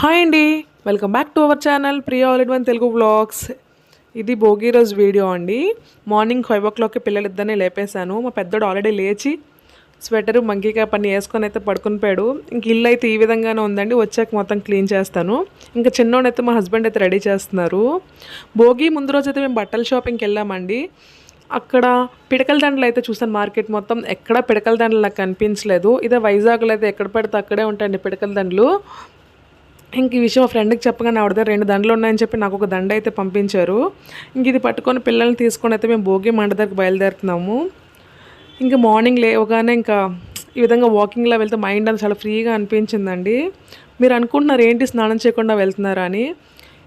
Hi అండి. Welcome back to our channel Priya all one Telugu vlogs. ఇది భోగి రోజు video అండి. మార్నింగ్ ఫైవ్ ఓ క్లాక్కి పిల్లలిద్దరిని లేపేశాను. మా పెద్దోడు ఆల్రెడీ లేచి స్వెటర్ మంకీగా పని వేసుకొని అయితే పడుకుని పోయాడు. ఇంక ఇల్లు అయితే ఈ విధంగానే ఉందండి. వచ్చాక మొత్తం క్లీన్ చేస్తాను. ఇంకా చిన్నోడైతే మా హస్బెండ్ అయితే రెడీ చేస్తున్నారు. భోగి ముందు రోజు అయితే మేము బట్టల షాపింగ్కి వెళ్ళామండి. అక్కడ పిడకల దండలు అయితే చూసాను మార్కెట్ మొత్తం. ఎక్కడ పిడకల దండలు నాకు కనిపించలేదు. ఇదే వైజాగ్లో అయితే ఎక్కడ పెడితే అక్కడే ఉంటాయండి పిడకల దండలు. ఇంక ఈ విషయం మా ఫ్రెండ్కి చెప్పగానే ఆవిడ దగ్గర రెండు దండలు ఉన్నాయని చెప్పి నాకు ఒక దండ అయితే పంపించారు. ఇంక ఇది పట్టుకొని పిల్లల్ని తీసుకొని అయితే మేము భోగి మండ దగ్గరికి బయలుదేరుతున్నాము. ఇంకా మార్నింగ్ లేవగానే ఇంకా ఈ విధంగా వాకింగ్లో వెళ్తే మైండ్ అంతా చాలా ఫ్రీగా అనిపించిందండి. మీరు అనుకుంటున్నారు ఏంటి స్నానం చేయకుండా వెళ్తున్నారా అని?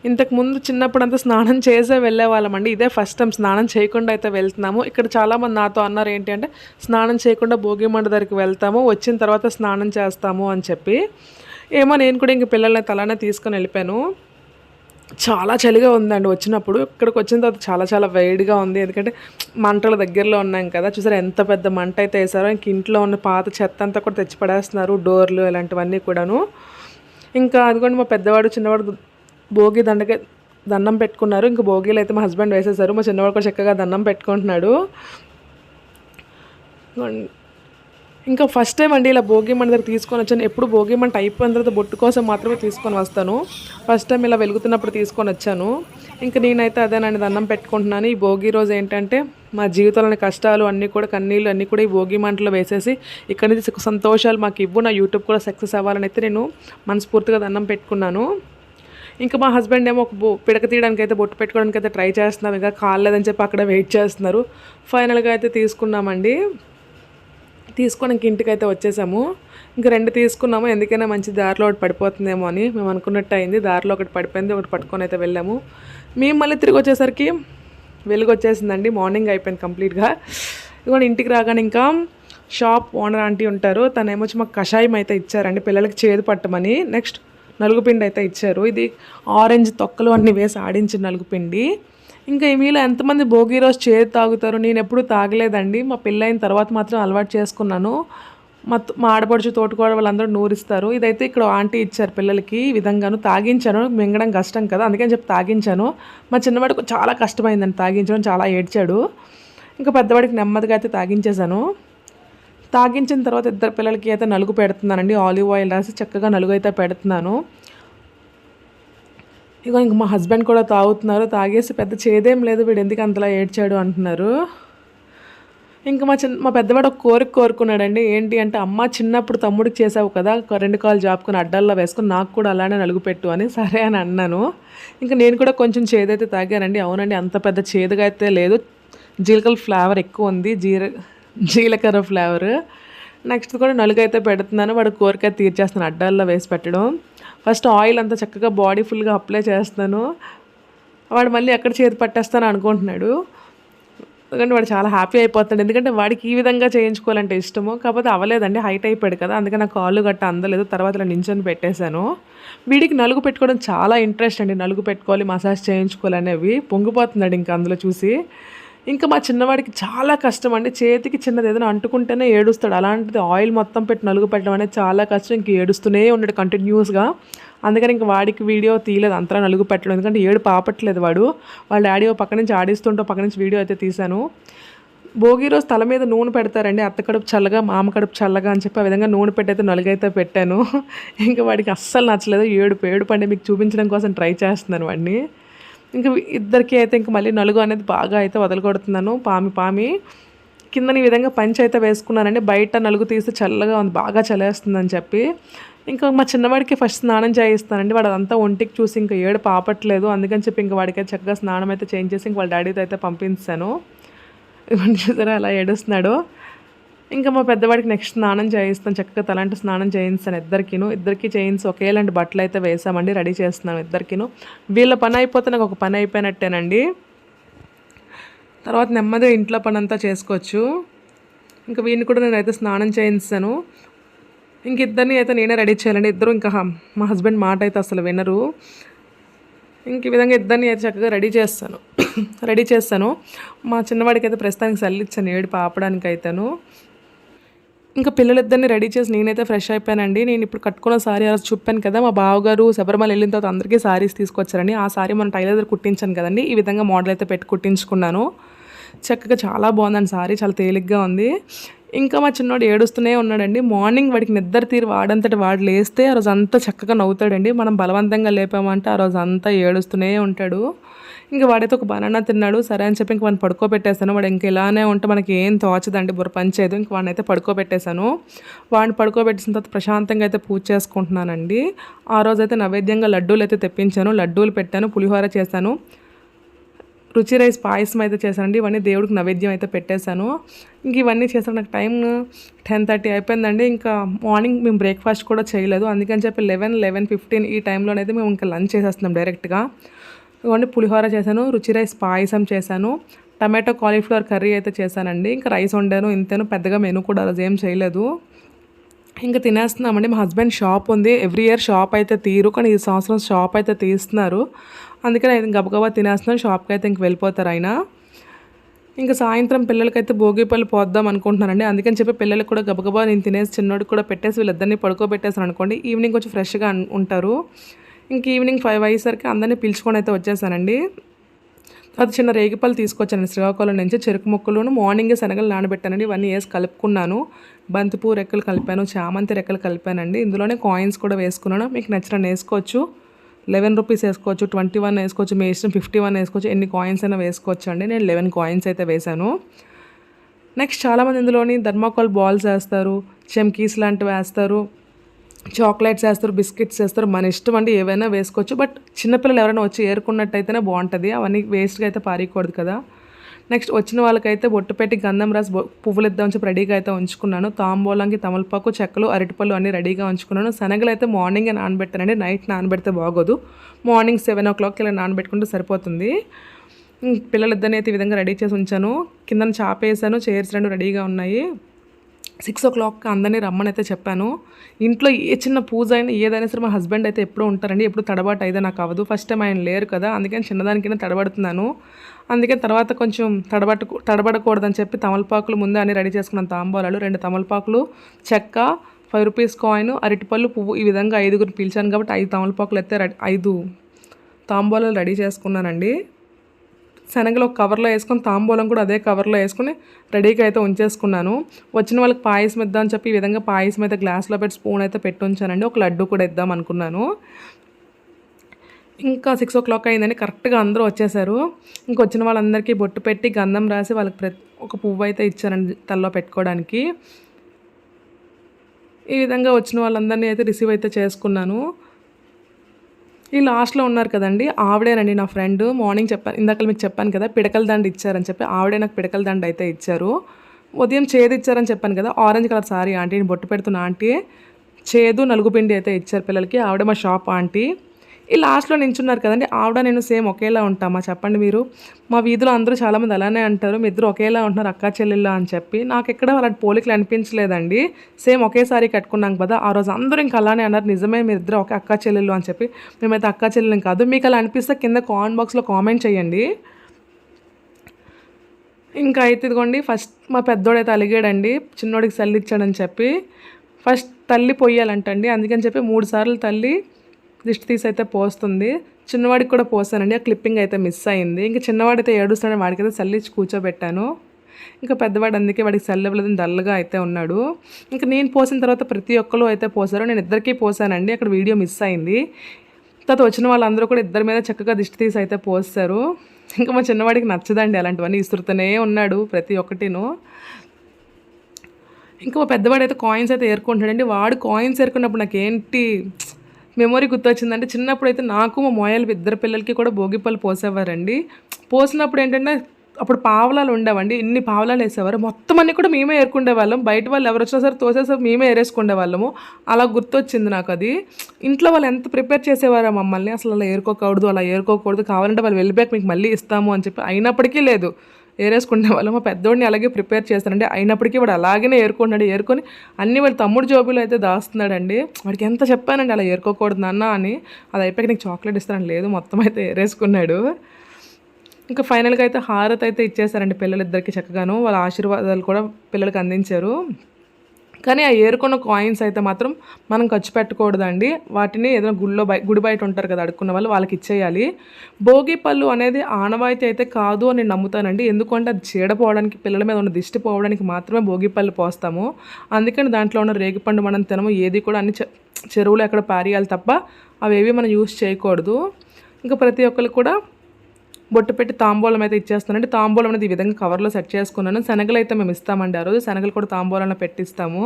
ఇంతకుముందు చిన్నప్పుడు అంతా స్నానం చేసే వెళ్ళేవాళ్ళమండి ఇదే ఫస్ట్ టైం స్నానం చేయకుండా అయితే వెళ్తున్నాము. ఇక్కడ చాలామంది నాతో అన్నారు ఏంటి అంటే స్నానం చేయకుండా భోగి మండ దగ్గరికి వెళ్తాము వచ్చిన తర్వాత స్నానం చేస్తాము అని చెప్పి. ఏమో నేను కూడా ఇంక పిల్లల్ని తలానే తీసుకొని వెళ్ళిపోయాను. చాలా చలిగా ఉందండి వచ్చినప్పుడు. ఇక్కడికి వచ్చిన తర్వాత చాలా చాలా వేడిగా ఉంది. ఎందుకంటే మంటల దగ్గరలో ఉన్నాం కదా. చూసారు ఎంత పెద్ద మంట అయితే వేసారో ఇంక ఇంట్లో ఉన్న పాత చెత్త అంతా కూడా తెచ్చి పడేస్తున్నారు. డోర్లు ఇలాంటివన్నీ కూడాను. ఇంకా అదిగోండి మా పెద్దవాడు చిన్నవాడు భోగి దండకే దండం పెట్టుకున్నారు. ఇంకా భోగిలు అయితే మా హస్బెండ్ వేసేసారు. మా చిన్నవాడు కూడా చక్కగా దండం పెట్టుకుంటున్నాడు. ఇంకా ఫస్ట్ టైం అండి ఇలా భోగిమంట దగ్గర తీసుకొని వచ్చాను. ఎప్పుడు భోగి మంట అయిపోయిన తర్వాత బొట్టు కోసం మాత్రమే తీసుకొని వస్తాను. ఫస్ట్ టైం ఇలా వెలుగుతున్నప్పుడు తీసుకొని వచ్చాను. ఇంకా నేనైతే అదేనండి దండం పెట్టుకుంటున్నాను. ఈ భోగి రోజు ఏంటంటే మా జీవితంలోని కష్టాలు అన్నీ కూడా కన్నీళ్ళు అన్నీ కూడా ఈ భోగి మంటలో వేసేసి ఇక్కడ నుంచి సుఖ సంతోషాలు మాకు ఇవ్వు నా యూట్యూబ్ కూడా సక్సెస్ అవ్వాలని అయితే నేను మనస్ఫూర్తిగా దండం పెట్టుకున్నాను. ఇంకా మా హస్బెండ్ ఏమో ఒక బొ పిడక తీయడానికి అయితే బొట్టు పెట్టుకోవడానికి అయితే ట్రై చేస్తున్నాం ఇంకా కాలేదని చెప్పి అక్కడ వెయిట్ చేస్తున్నారు. ఫైనల్గా అయితే తీసుకున్నామండి. తీసుకోవడానికి ఇంటికైతే ఇంటికి అయితే వచ్చేసాము. ఇంక రెండు తీసుకున్నాము. ఎందుకైనా మంచి దారిలో ఒకటి పడిపోతుందేమో అని మేము అనుకున్నట్టు అయింది. దారిలో ఒకటి పడిపోయింది. ఒకటి పట్టుకొని అయితే వెళ్ళాము. మేము మళ్ళీ తిరిగి వచ్చేసరికి వెలుగు వచ్చేసిందండి మార్నింగ్ అయిపోయింది కంప్లీట్గా. ఇదిగోండి ఇంటికి రాగానే ఇంకా షాప్ ఓనర్ ఆంటీ ఉంటారు. తను ఏమొచ్చి మాకు కషాయం అయితే ఇచ్చారండి. పిల్లలకి చేదు పట్టమని. నెక్స్ట్ నలుగుపిండి అయితే ఇచ్చారు. ఇది ఆరెంజ్ తొక్కలు అన్నీ వేసి ఆడించిన నలుగుపిండి ఇంకా ఈ మీలో ఎంతమంది భోగి రోజు చేదు తాగుతారు? నేను ఎప్పుడు తాగలేదండి. మా పెళ్ళైన తర్వాత మాత్రం అలవాటు చేసుకున్నాను. మా మా ఆడపడుచు తోటకూడ వాళ్ళందరూ నూరిస్తారు. ఇదైతే ఇక్కడ ఆంటీ ఇచ్చారు పిల్లలకి ఈ విధంగాను. తాగించాను. మింగడం కష్టం కదా అందుకని చెప్పి తాగించాను. మా చిన్నవాడికి చాలా కష్టమైందండి తాగించడం చాలా ఏడ్చాడు. ఇంకా పెద్దవాడికి నెమ్మదిగా అయితే తాగించేశాను. తాగించిన తర్వాత ఇద్దరు పిల్లలకి అయితే నలుగు పెడుతున్నానండి. ఆలివ్ ఆయిల్ రాసి చక్కగా నలుగు అయితే పెడుతున్నాను. ఇక ఇంక మా హస్బెండ్ కూడా తాగుతున్నారు. తాగేసి పెద్ద చేదేం లేదు. వీడు ఎందుకు అంతలా ఏడ్చాడు అంటున్నారు. ఇంకా మా చిన్న మా పెద్దవాడు ఒక కోరిక కోరుకున్నాడండి. ఏంటి అంటే అమ్మ చిన్నప్పుడు తమ్ముడికి చేసావు కదా రెండు కాలు జాపుకుని అడ్డల్లో వేసుకుని నాకు కూడా అలానే నలుగు పెట్టు అని సరే అని అన్నాను. ఇంకా నేను కూడా కొంచెం చేదైతే తాగానండి. అవునండి అంత పెద్ద చేదుగా అయితే లేదు. జీలకర్ర ఫ్లేవర్ ఎక్కువ ఉంది. జీర జీలకర్ర ఫ్లేవర్. నెక్స్ట్ కూడా నలుగు అయితే పెడుతున్నాను. వాడు కోరిక తీర్చేస్తాను. అడ్డాల్లో వేసి పెట్టడం. ఫస్ట్ ఆయిల్ అంతా చక్కగా బాడీ ఫుల్గా అప్లై చేస్తాను వాడు మళ్ళీ ఎక్కడ చేతి పట్టేస్తాను అనుకుంటున్నాడు. ఎందుకంటే వాడు చాలా హ్యాపీ అయిపోతాడు ఎందుకంటే వాడికి ఈ విధంగా చేయించుకోవాలంటే ఇష్టము. కాకపోతే అవ్వలేదండి. హైట్ అయిపోయాడు కదా. అందుకే నాకు కాళ్ళు గట్ట అందలేదు. తర్వాత ఇలా నించొని పెట్టేశాను. వీడికి నలుగు పెట్టుకోవడం చాలా ఇంట్రెస్ట్ అండి. నలుగు పెట్టుకోవాలి మసాజ్ చేయించుకోవాలి అనేవి. పొంగిపోతున్నాడు ఇంకా అందులో చూసి. ఇంకా మా చిన్నవాడికి చాలా కష్టం అండి. చేతికి చిన్నది ఏదైనా అంటుకుంటేనే ఏడుస్తాడు. అలాంటిది ఆయిల్ మొత్తం పెట్టి నలుగు పెట్టడం అనేది చాలా కష్టం. ఇంక ఏడుస్తూనే ఉన్నాడు కంటిన్యూస్గా. అందుకని ఇంక వాడికి వీడియో తీయలేదు. అంతలా నలుగు పెట్టడం. ఎందుకంటే ఏడు పాపట్లేదు వాడు. వాళ్ళ డాడీ పక్క నుంచి ఆడిస్తుంటూ పక్క నుంచి వీడియో అయితే తీశాను. భోగి రోజు తల మీద నూనె పెడతారండి. అత్త కడుపు చల్లగా మామ కడుపు చల్లగా అని చెప్పి ఆ విధంగా నూనె పెట్టయితే నలుగైతే పెట్టాను. ఇంకా వాడికి అస్సలు నచ్చలేదు. ఏడు ఏడు పండి మీకు చూపించడం కోసం ట్రై చేస్తున్నాను వాడిని. ఇంక ఇద్దరికి అయితే ఇంక మళ్ళీ నలుగు అనేది బాగా అయితే వదలగొడుతున్నాను. పామి పామి. కింద ఈ విధంగా పంచి అయితే వేసుకున్నానండి. బయట నలుగు తీస్తే చల్లగా ఉంది బాగా చలేస్తుందని చెప్పి. ఇంకా మా చిన్నవాడికి ఫస్ట్ స్నానం చేయిస్తానండి. వాడు అదంతా ఒంటికి చూసి ఇంకా ఏడు పాపట్లేదు. అందుకని చెప్పి ఇంకా వాడికి చక్కగా స్నానం అయితే చేంజ్ చేసి ఇంక వాళ్ళ డాడీతో అయితే పంపించాను. ఇవన్నీ చూసారా అలా ఏడుస్తున్నాడు. ఇంకా మా పెద్దవాడికి నెక్స్ట్ స్నానం చేయిస్తాను చక్కగా తలాంటి స్నానం చేయిస్తాను ఇద్దరికిను. ఇద్దరికి చేయించి ఒకేలాంటి బట్టలు అయితే వేసామండి. రెడీ చేస్తున్నాను ఇద్దరికిను. వీళ్ళ పని అయిపోతే నాకు ఒక పని అయిపోయినట్టేనండి. తర్వాత నెమ్మదిగా ఇంట్లో పని అంతా చేసుకోవచ్చు. ఇంకా వీడిని కూడా నేనైతే స్నానం చేయించాను ఇంక ఇద్దరిని అయితే నేనే రెడీ చేయాలండి. ఇద్దరు ఇంకా మా హస్బెండ్ మాట అయితే అసలు వినరు. ఇంక ఈ విధంగా ఇద్దరిని అయితే చక్కగా రెడీ చేస్తాను. రెడీ చేస్తాను. మా చిన్నవాడికి అయితే ప్రస్తుతానికి చల్లిచ్చాను. ఏడు పాపడానికి అయితేను ఇంకా పిల్లలిద్దరిని రెడీ చేసి నేనైతే ఫ్రెష్ అయిపోయానండి. నేను ఇప్పుడు కట్టుకున్న సారీ అలా చూపాను కదా మా బావగారు శబరిమల వెళ్ళిన తర్వాత అందరికీ సారీస్ తీసుకొచ్చారండి. ఆ సారీ మనం టైలర్ దగ్గర కుట్టించాను కదండి. ఈ విధంగా మోడల్ అయితే పెట్టి కుట్టించుకున్నాను. చక్కగా చాలా బాగుందండి సారీ చాలా తేలిగ్గా ఉంది. ఇంకా మా చిన్నోడు ఏడుస్తూనే ఉన్నాడండి. మార్నింగ్ వాడికి నిద్ర తీరు వాడంతటి వాడు లేస్తే ఆ రోజు అంతా చక్కగా నవ్వుతాడండి. మనం బలవంతంగా లేపామంటే ఆ రోజు అంతా ఏడుస్తూనే ఉంటాడు. ఇంకా వాడైతే ఒక బనానా తిన్నాడు సరే అని చెప్పి ఇంక వాడిని పడుకోబెట్టేశాను. వాడు ఇంక ఇలానే ఉంటే మనకి ఏం తోచదండి బుర్ర పనిచేయదు ఇంక వాడిని అయితే పడుకోబెట్టేశాను. వాడిని పడుకోబెట్టిన తర్వాత ప్రశాంతంగా అయితే పూజ చేసుకుంటున్నానండి. ఆ రోజైతే నైవేద్యంగా లడ్డూలు అయితే తెప్పించాను. లడ్డూలు పెట్టాను పులిహోర చేశాను. రుచి రైస్ పాయసం అయితే చేశానండి. ఇవన్నీ దేవుడికి నైవేద్యం అయితే పెట్టేశాను. ఇంక ఇవన్నీ చేశాను. నాకు టైం టెన్ థర్టీ అయిపోయిందండి. ఇంకా మార్నింగ్ మేము బ్రేక్ఫాస్ట్ కూడా చేయలేదు. అందుకని చెప్పి లెవెన్ లెవెన్ ఫిఫ్టీన్ ఈ టైంలోనైతే మేము ఇంకా లంచ్ చేసేస్తున్నాం డైరెక్ట్గా. ఇవన్నీ పులిహోర చేశాను రుచి రైస్ పాయసం చేశాను టమాటో కాలీఫ్లవర్ కర్రీ అయితే చేశానండి. ఇంకా రైస్ వండాను ఇంతేను పెద్దగా మెనూ కూడా అలా ఏం చేయలేదు. ఇంకా తినేస్తున్నామండి మా హస్బెండ్ షాప్ ఉంది. ఎవ్రీ ఇయర్ షాప్ అయితే తీరు కానీ ఈ సంవత్సరం షాప్ అయితే తీస్తున్నారు. అందుకని నేను గబగబా తినేస్తున్నాను షాప్కి అయితే ఇంక వెళ్ళిపోతారు ఆయన. ఇంకా సాయంత్రం పిల్లలకైతే భోగిపల్లి పోద్దాం అనుకుంటున్నానండి. అందుకని చెప్పి పిల్లలకు కూడా గబగబా నేను తినేసి చిన్నోడికి కూడా పెట్టేసి వీళ్ళిద్దరిని పడుకోబెట్టేసాను అనుకోండి ఈవినింగ్ కొంచెం ఫ్రెష్గా ఉంటారు. ఇంక ఈవినింగ్ ఫైవ్ అయ్యేసరికి అందరినీ పిలుచుకొని అయితే వచ్చేసానండి. తర్వాత చిన్న రేగిపళ్ళు తీసుకొచ్చాను శ్రీకాకుళం నుంచి చెరుకు ముక్కలను మార్నింగే శనగలు నానబెట్టానండి ఇవన్నీ వేసి కలుపుకున్నాను. బంతిపూ రెక్కలు కలిపాను చామంతి రెక్కలు కలిపానండి. ఇందులోనే కాయిన్స్ కూడా వేసుకున్నాను. మీకు నచ్చిన వేసుకోవచ్చు. లెవెన్ రూపీస్ వేసుకోవచ్చు ట్వంటీ వన్ వేసుకోవచ్చు మీ ఇష్టం ఫిఫ్టీ వన్ వేసుకోవచ్చు ఎన్ని కాయిన్స్ అయినా వేసుకోవచ్చు అండి నేను లెవెన్ కాయిన్స్ అయితే వేశాను. నెక్స్ట్ చాలామంది ఇందులోని ధర్మాకోల్ బాల్స్ వేస్తారు చెమ్కీస్ లాంటివి వేస్తారు. చాక్లెట్స్ వేస్తారు బిస్కెట్స్ వేస్తారు మన ఇష్టం అండి ఏవైనా వేసుకోవచ్చు. బట్ చిన్నపిల్లలు ఎవరైనా వచ్చి ఏరుకున్నట్టయితేనే బాగుంటుంది. అవన్నీ వేస్ట్గా అయితే పారీయకూడదు కదా. నెక్స్ట్ వచ్చిన వాళ్ళకైతే బొట్టు పెట్టి గంధం రాసి పువ్వులు ఇద్దాం చెప్పి రెడీగా అయితే ఉంచుకున్నాను. తాంబూలంకి తమలపాకు చెక్కలు అరటిపళ్ళు అన్నీ రెడీగా ఉంచుకున్నాను. శనగలు అయితే మార్నింగ్ నానబెట్టానండి. నైట్ నానబెడితే బాగోదు. మార్నింగ్ సెవెన్ ఓ క్లాక్కి ఇలా నానబెట్టుకుంటే సరిపోతుంది. పిల్లలిద్దరిని అయితే ఈ విధంగా రెడీ చేసి ఉంచాను. కింద చాపేసాను. చైర్స్ రెండు రెడీగా ఉన్నాయి. సిక్స్ ఓ క్లాక్ అందరినీ రమ్మని అయితే చెప్పాను. ఇంట్లో ఏ చిన్న పూజ అయినా ఏదైనా సరే మా హస్బెండ్ అయితే ఎప్పుడూ ఉంటారండి. ఎప్పుడు తడబాటు అయితే నాకు అవ్వదు. ఫస్ట్ టైం ఆయన లేరు కదా అందుకని చిన్నదానికైనా తడబడుతున్నాను. అందుకే తర్వాత కొంచెం తడబట్టు తడబడకూడదని చెప్పి తమలపాకులు ముందే అన్ని రెడీ చేసుకున్నాను. తాంబూలాలు రెండు తమలపాకులు చెక్క ఫైవ్ రూపీస్ కాయిన్ అరటిపళ్ళు పువ్వు ఈ విధంగా ఐదుగురు పిలిచాను కాబట్టి ఐదు తమలపాకులు అయితే ఐదు తాంబూలాలు రెడీ చేసుకున్నానండి. శనగలు ఒక కవర్లో వేసుకొని తాంబూలం కూడా అదే కవర్లో వేసుకుని రెడీగా అయితే ఉంచేసుకున్నాను. వచ్చిన వాళ్ళకి పాయసం ఇద్దామని చెప్పి ఈ విధంగా పాయసం అయితే గ్లాస్లో పెట్టి స్పూన్ అయితే పెట్టి ఉంచానండి. ఒక లడ్డు కూడా ఇద్దాం అనుకున్నాను. ఇంకా సిక్స్ ఓ క్లాక్ అయిందని కరెక్ట్గా అందరూ వచ్చేసారు. ఇంక వచ్చిన వాళ్ళందరికీ బొట్టు పెట్టి గంధం రాసి వాళ్ళకి ప్రతి ఒక పువ్వు అయితే ఇచ్చారండి తల్లో పెట్టుకోవడానికి. ఈ విధంగా వచ్చిన వాళ్ళందరినీ అయితే రిసీవ్ అయితే చేసుకున్నాను. ఈ లాస్ట్లో ఉన్నారు కదండి ఆవిడేనండి నా ఫ్రెండ్ మార్నింగ్ చెప్పాను ఇందాక మీకు చెప్పాను కదా పిడకల దండ ఇచ్చారని చెప్పి ఆవిడే నాకు పిడకల దండ అయితే ఇచ్చారు. ఉదయం చేదు ఇచ్చారని చెప్పాను కదా ఆరెంజ్ కలర్ సారీ ఆంటీ నేను బొట్టు పెడుతున్న ఆంటీ చేదు నలుగు పిండి అయితే ఇచ్చారు పిల్లలకి ఆవిడ మా షాప్ ఆంటీ. ఈ లాస్ట్లో నించున్నారు కదండి. ఆవిడ నేను సేమ్ ఒకేలా ఉంటామా చెప్పండి మీరు? మా వీధిలో అందరూ చాలామంది అలానే అంటారు. మీ ఇద్దరు ఒకేలా ఉంటున్నారు అక్క చెల్లెళ్ళు అని చెప్పి. నాకు ఎక్కడ అలాంటి పోలికలు అనిపించలేదండి. సేమ్ ఒకేసారి కట్టుకున్నాం కదా. ఆ రోజు అందరూ ఇంకా అలానే అన్నారు. నిజమే మీ ఇద్దరు ఒకే అక్క చెల్లెళ్ళు అని చెప్పి. మేమైతే అక్క చెల్లెలు కాదు. మీకు అలా అనిపిస్తే కింద కామెంట్ బాక్స్లో కామెంట్ చేయండి. ఇంకా అయితే ఇదిగోండి. ఫస్ట్ మా పెద్దోడైతే అలిగాడండి. చిన్నోడికి చల్లిచ్చాడని చెప్పి. ఫస్ట్ తల్లి పొయ్యాలంటండి. అందుకని చెప్పి మూడు సార్లు తల్లి దిష్టి తీసి అయితే పోస్తుంది. చిన్నవాడికి కూడా పోసానండి ఆ క్లిప్పింగ్ అయితే మిస్ అయింది. ఇంకా చిన్నవాడైతే ఏడుస్తాడని వాడికైతే చల్లించి కూర్చోబెట్టాను. ఇంకా పెద్దవాడు అందుకే వాడికి చల్లవలేదని డల్గా అయితే ఉన్నాడు. ఇంకా నేను పోసిన తర్వాత ప్రతి ఒక్కరు అయితే పోసారు. నేను ఇద్దరికీ పోసానండి. అక్కడ వీడియో మిస్ అయింది. తర్వాత వచ్చిన వాళ్ళందరూ కూడా ఇద్దరి మీద చక్కగా దిష్టి తీసి అయితే పోస్తారు. ఇంకా మా చిన్నవాడికి నచ్చదండి అలాంటివన్నీ. ఇస్తుతూనే ఉన్నాడు ప్రతి ఒక్కటిను. ఇంకా మా పెద్దవాడు అయితే కాయిన్స్ అయితే ఏరుకుంటాడండి వాడు కాయిన్స్ ఏరుకున్నప్పుడు నాకు ఏంటి మెమొరీ గుర్తొచ్చిందంటే చిన్నప్పుడు అయితే నాకు మా మోయాలు ఇద్దరు పిల్లలకి కూడా భోగిపళ్ళు పోసేవారండి. పోసినప్పుడు ఏంటంటే అప్పుడు పావలాలు ఉండేవండి ఇన్ని పావలాలు వేసేవారు. మొత్తం అన్ని కూడా మేమే ఏరుకుండే వాళ్ళం బయట వాళ్ళు ఎవరు వచ్చినా సరే తోసేసరి మేమే ఏరేసుకుండే వాళ్ళము అలా గుర్తొచ్చింది నాకు అది ఇంట్లో వాళ్ళు ఎంత ప్రిపేర్ చేసేవారు మమ్మల్ని. అసలు అలా ఏరుకోకూడదు అలా ఏరుకోకూడదు. కావాలంటే వాళ్ళు వెళ్ళిపోయాక మీకు మళ్ళీ ఇస్తాము అని చెప్పి అయినప్పటికీ లేదు. ఏరేసుకునే వాళ్ళు. మా పెద్దోడిని అలాగే ప్రిపేర్ చేస్తానండి. అయినప్పటికీ వాడు అలాగనే ఏరుకున్నాడు. ఏరుకొని అన్ని వాళ్ళ తమ్ముడు జోబులు అయితే దాస్తున్నాడండి. వాడికి ఎంత చెప్పానండి అలా ఏరుకోకూడదు నాన్న అని. అది అయిపోయాక నీకు చాక్లెట్ ఇస్తానని లేదు. మొత్తం అయితే ఏరేసుకున్నాడు. ఇంకా ఫైనల్గా అయితే హారత్ అయితే ఇచ్చేసారండి పిల్లలిద్దరికి చక్కగాను. వాళ్ళ ఆశీర్వాదాలు కూడా పిల్లలకి అందించారు. కానీ ఆ ఏరుకున్న కాయిన్స్ అయితే మాత్రం మనం ఖర్చు పెట్టకూడదండి. వాటిని ఏదైనా గుళ్ళో బయ గుడి బయట ఉంటారు కదా అడుక్కున్న వాళ్ళు వాళ్ళకి ఇచ్చేయాలి. భోగి పళ్ళు అనేది ఆనవాయితీ అయితే కాదు అని నేను నమ్ముతానండి. ఎందుకంటే అది చీడపోవడానికి పిల్లల మీద ఉన్న దిష్టి పోవడానికి మాత్రమే భోగి పళ్ళు పోస్తాము. అందుకని దాంట్లో ఉన్న రేగిపండు మనం తినము ఏది కూడా అన్ని చె- ఎక్కడ పారేయాలి తప్ప అవేవి మనం యూస్ చేయకూడదు. ఇంకా ప్రతి ఒక్కరు కూడా బొట్టు పెట్టి తాంబూలం అయితే ఇచ్చేస్తానండి. తాంబూలం అనేది ఈ విధంగా కవర్లో సెట్ చేసుకున్నాను. శనగలు అయితే మేము ఇస్తామండి ఆ రోజు. శనగలు కూడా తాంబూలంలో పెట్టిస్తాము.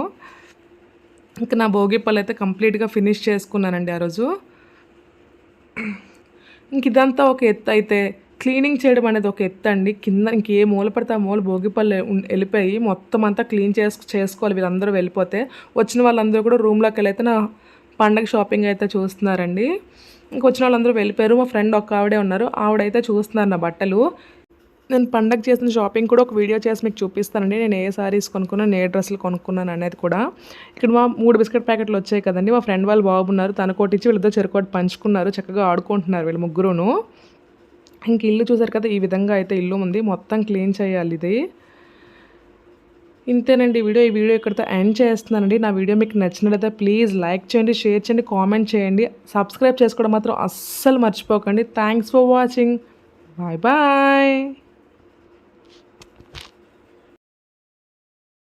ఇంకా నా భోగి పళ్ళు అయితే కంప్లీట్గా ఫినిష్ చేసుకున్నానండి ఆ రోజు. ఇంక ఇదంతా ఒక ఎత్తు అయితే క్లీనింగ్ చేయడం అనేది ఒక ఎత్తు అండి. కింద ఇంకే మూల పడితే ఆ మూల భోగిపల్లి వెళ్ళిపోయి మొత్తం అంతా క్లీన్ చేసు చేసుకోవాలి వీళ్ళందరూ వెళ్ళిపోతే. వచ్చిన వాళ్ళందరూ కూడా రూమ్లోకి వెళ్ళి అయితే నా పండగ షాపింగ్ అయితే చూస్తున్నారండి. ఇంక వచ్చిన వాళ్ళందరూ వెళ్ళిపోయారు. మా ఫ్రెండ్ ఒక్క ఆవిడే ఉన్నారు. ఆవిడైతే చూస్తున్నారు నా బట్టలు. నేను పండగ చేసిన షాపింగ్ కూడా ఒక వీడియో చేసి మీకు చూపిస్తానండి. నేను ఏ సారీస్ కొనుక్కున్నాను ఏ డ్రెస్సులు కొనుక్కున్నాను అనేది కూడా. ఇక్కడ మా మూడు బిస్కెట్ ప్యాకెట్లు వచ్చాయి కదండి. మా ఫ్రెండ్ వాళ్ళు బాగున్నారు తన కోటి ఇచ్చి వీళ్ళతో చెరుకోటి పంచుకున్నారు. చక్కగా ఆడుకుంటున్నారు వీళ్ళు ముగ్గురును. ఇంక ఇల్లు చూసారు కదా ఈ విధంగా అయితే ఇల్లు ఉంది. మొత్తం క్లీన్ చేయాలి ఇది. ఇంతేనండి వీడియో ఈ వీడియో ఇక్కడితో ఎండ్ చేస్తున్నానండి. నా వీడియో మీకు నచ్చినట్లయితే ప్లీజ్ లైక్ చేయండి షేర్ చేయండి కామెంట్ చేయండి. సబ్స్క్రైబ్ చేసుకోవడం మాత్రం అస్సలు మర్చిపోకండి. Thanks for watching bye bye